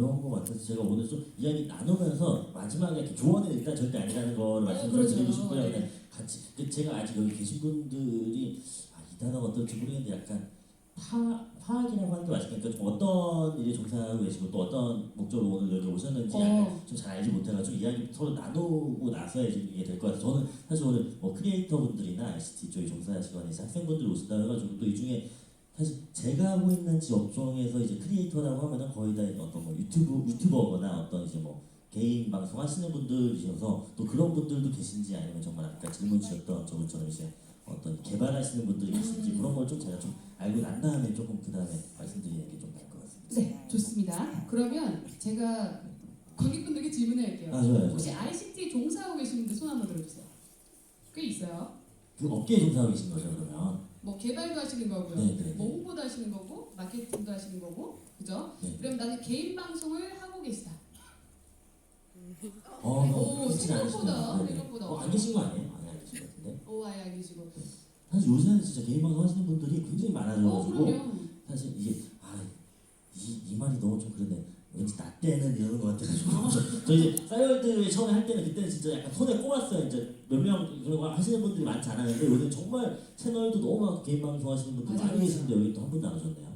어려운 것 같아서 제가 오늘 좀 이야기 나누면서 마지막에 이렇게 조언은 일단 절대 아니라는 걸 말씀을 그렇죠. 드리고 싶고요. 네. 그냥 같이 그 제가 아직 여기 계신 분들이 아, 이 단어가 어떨지 모르겠는데 약간 파 파악이라고 하는 게 맞을까요? 좀 어떤 일에 종사하고 계시고 또 어떤 목적으로 오늘 여기 오셨는지 어. 약간 좀잘 알지 못해가지고 이야기 서로 나누고 나서야 좀 이게 될 것 같아요. 저는 사실 오늘 뭐 크리에이터 분들이나 ICT 쪽에 종사하시거나 이제 학생분들이 오신다 해가지고 또 이 중에 사실 제가 하고 있는 지 업종에서 이제 크리에이터라고 하면은 거의 다 어떤 뭐 유튜브 유튜버거나 어떤 이제 뭐 개인 방송 하시는 분들이셔서 또 그런 분들도 계신지 아니면 정말 아까 질문 주셨던 저분처럼 이제 어떤 개발하시는 분들이 계신지 그런 걸 좀 제가 좀 알고 난 다음에 조금 그 다음에 말씀드리는 게 좀 나을 것 같습니다. 네, 좋습니다. 그러면 제가 관객분들께 질문할게요. 아 좋아요. 혹시. ICT 종사하고 계신 분들 손 한번 들어주세요. 꽤 있어요. 그 업계에 종사하고 계신 거죠 그러면? 뭐 개발도 하시는 거고요. 네, 네, 뭐 네. 홍보도 하시는 거고, 마케팅도 하시는 거고, 그죠? 네. 그럼 나는 개인 방송을 하고 계시다. 어, 오, 생각보다, 않으시네요. 생각보다. 어, 안 계신 거 아니에요? 아니 안 계신 것 같은데. 오, 아예 안 계시고. 사실 요새는 진짜 개인 방송 하시는 분들이 굉장히 어, 많아져가지고 그럼요. 사실 이게 아 이 이 말이 너무 좀 그런데 왠지 나 때는 이러는 것 같아가지고 저- 저 이제 싸이월드 처음에 할 때는 그때는 진짜 약간 손에 꼽았어요 이제 몇 명 그런 거 하시는 분들이 많지 않았는데 요즘 정말 채널도 너무 많고 개인 방송 하시는 분들 맞아요. 많이 계신데 여기 또 한 분도 안 오셨네요.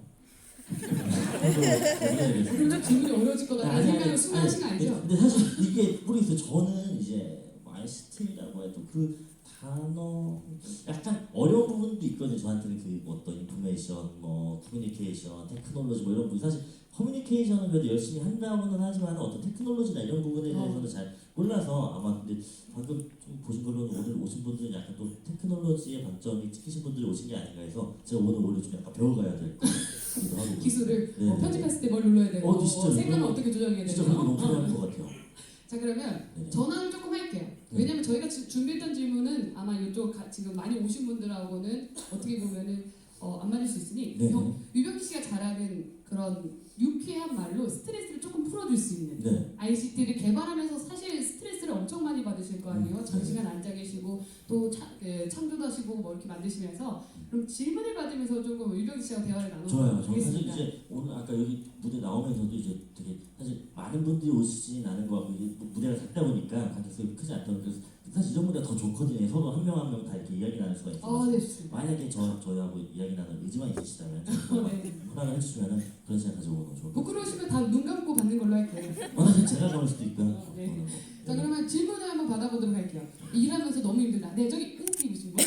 좀 질문이 어려워질 것 같다는 생각을 순간 하신 거 알죠? 근데 사실 이게 모르겠어요. 저는 이제 뭐 ICT라고 해도 그 단어 약간 어려운 부분도 있거든요. 저한테는 그 어떤 인포메이션, 뭐 커뮤니케이션, 테크놀로지 뭐 이런 부분 사실 커뮤니케이션은 그래도 열심히 한다고는 하지만 어떤 테크놀로지나 이런 부분에 어. 대해서는 잘 몰라서 아마 근데 방금 좀 보신 걸로는 오늘 오신 분들은 약간 또 테크놀로지의 방점이 찍히신 분들이 오신 게 아닌가 해서 제가 오늘 오히려 좀 약간 배워가야 될 것 같기도 하고 기술을 네, 어, 네. 편집했을 때 뭘 눌러야 되고, 어, 진짜 색깔은 이거- 어떻게 조정해야 진짜 되고. 그게 너무 어. 필요할 것 같아요. 자 그러면 네. 전화를. 왜냐면 저희가 지- 준비했던 질문은 아마 이쪽 가- 지금 많이 오신 분들하고는 어떻게 보면은 어, 안 맞을 수 있으니 네. 형, 유병기 씨가 잘하는 그런 유쾌한 말로 스트레스를 조금 풀어줄 수 있는 네. ICT를 개발하면서 사실 스트레스를 엄청 많이 받으실 거 아니에요. 음, 장시간 앉아 계시고 또 차, 그, 창조도 하시고 뭐 이렇게 만드시면서 그럼 질문을 받으면서 조금 유병기 씨와 대화를 좋아요. 나눠보도록 저는 사실. 이제 오늘 아까 여기 무대 나오면서도 이제 되게 사실 많은 분들이 오시진 않은 것 같고 이게 무대가 작다 보니까 관객수가 크지 않다 보니까 사실 이런 무대가 더 좋거든요. 서로 한 명 한 명 다 이렇게 이야기 나눌 수가 있어요. 아, 네, 좋습니다. 만약에 저 저희하고 이야기 나눌 의지만 있으시다면 어, 네. 허락을 해주시면은 그런 시간 가져보면 좋을 것 같아요. 부끄러우시면 다 눈 감고 받는 걸로 할게요. 어, 사실 제가 가볼 수도 있고요. 어, 네. 뭐. 자 그러면 질문을 한번 받아보도록 할게요. 일하면서 너무 힘들다. 네 저기 끈기 입으신 분.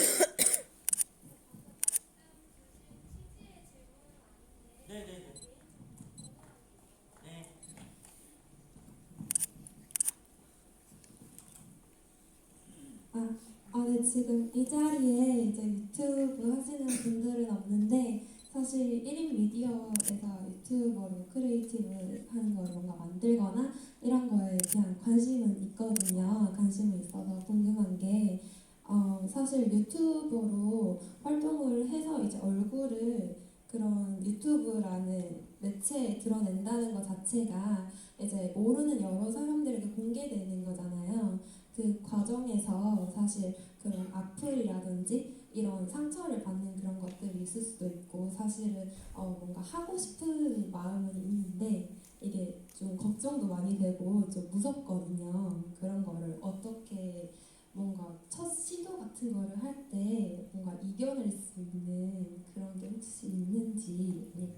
아, 네, 지금 이 자리에 이제 유튜브 하시는 분들은 없는데, 사실 1인 미디어에서 유튜버로 크리에이티브 하는 걸 뭔가 만들거나 이런 거에 대한 관심은 있거든요. 관심이 있어서 궁금한 게, 어, 사실 유튜버로 활동을 해서 이제 얼굴을 그런 유튜브라는 매체에 드러낸다는 것 자체가 이제 모르는 여러 사람들에게 공개되는 거잖아요. 그 과정에서 사실 그런 악플이라든지 이런 상처를 받는 그런 것들이 있을 수도 있고 사실은 어 뭔가 하고 싶은 마음은 있는데 이게 좀 걱정도 많이 되고 좀 무섭거든요. 그런 거를 어떻게 뭔가 첫 시도 같은 거를 할 때 뭔가 이겨낼 수 있는 그런 게 혹시 있는지 네.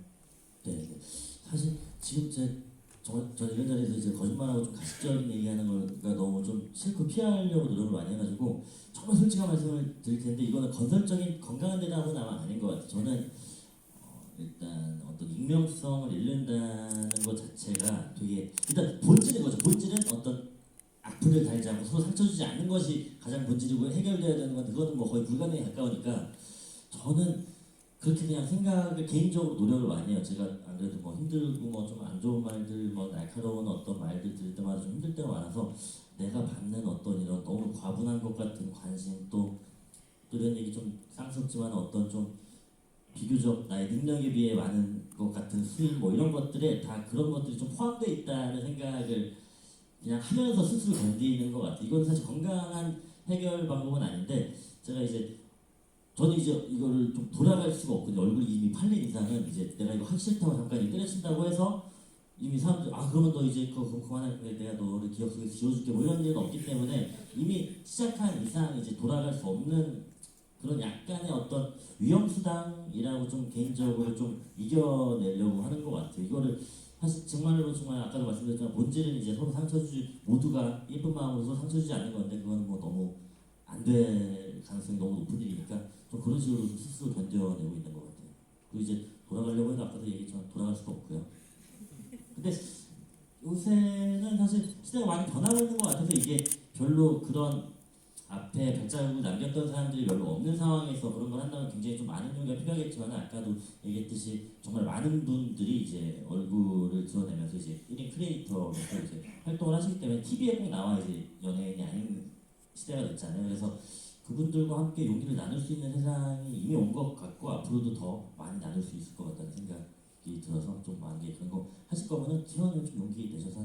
네, 네. 사실 지금 제 저, 저는 이런 자리에서 이제 거짓말하고 좀 가식적인 얘기하는 거가 너무 좀 싫고 피하려고 노력을 많이 해가지고 정말 솔직한 말씀을 드릴 텐데 이거는 건설적인 건강한 대답은 아마 아닌 것 같아요. 저는 어, 일단 어떤 익명성을 잃는다는 것 자체가 되게 일단 본질인 거죠. 본질은 어떤 악플을 달지 않고 서로 상처 주지 않는 것이 가장 본질이고 해결돼야 되는 건데 그거는 뭐 거의 불가능에 가까우니까 저는 그렇게 그냥 생각을 개인적으로 노력을 많이 해요. 제가 안 그래도 뭐 힘들고 뭐 좀 안 좋은 말들 뭐 날카로운 어떤 말들 들을 때마다 좀 힘들 때가 많아서 내가 받는 어떤 이런 너무 과분한 것 같은 관심 또, 또 이런 얘기 좀 쌍스럽지만 어떤 좀 비교적 나의 능력에 비해 많은 것 같은 수익 뭐 이런 것들에 다 그런 것들이 좀 포함되어 있다는 생각을 그냥 하면서 스스로 견디는 것 같아요. 이건 사실 건강한 해결 방법은 아닌데 제가 이제 저는 이제 이거를 좀 돌아갈 수가 없거든요. 얼굴이 이미 팔린 이상은 이제 내가 이거 하기 싫다고 잠깐 이 때려친다고 해서 이미 사람들 아 그러면 너 이제 그거 그거 그만할게 내가 너를 기억 속에 지워줄게 뭐 이런 일은 없기 때문에 이미 시작한 이상 이제 돌아갈 수 없는 그런 약간의 어떤 위험수당이라고 좀 개인적으로 좀 이겨내려고 하는 것 같아요. 이거를 사실 정말로 정말 아까도 말씀드렸지만 본질은 이제 서로 상처 주지 모두가 예쁜 마음으로 상처 주지 않는 건데 그거는 뭐 너무 안될 가능성이 너무 높은 일이니까 좀 그런 식으로 좀 스스로 견뎌내고 있는 것 같아요. 그리고 이제 돌아가려고 해도 아까도 얘기했지만 돌아갈 수도 없고요. 근데 요새는 사실 시대가 많이 변하고 있는 것 같아서 이게 별로 그런 앞에 발자국을 남겼던 사람들이 별로 없는 상황에서 그런 걸 한다면 굉장히 좀 많은 용기가 필요하겠지만 아까도 얘기했듯이 정말 많은 분들이 이제 얼굴을 드러내면서 이제 1인 크리에이터로서 이제 활동을 하시기 때문에 TV에 꼭 나와 이제 연예인이 아닌 시대가 됐잖아요. 그래서 그분들과 함께 용기를 나눌 수 있는 세상이 이미 온 것 같고 앞으로도 더 많이 나눌 수 있을 것 같다는 생각이 들어서 좀 많이 그런 거 하실 거면은 기원은 좀 용기 내셔서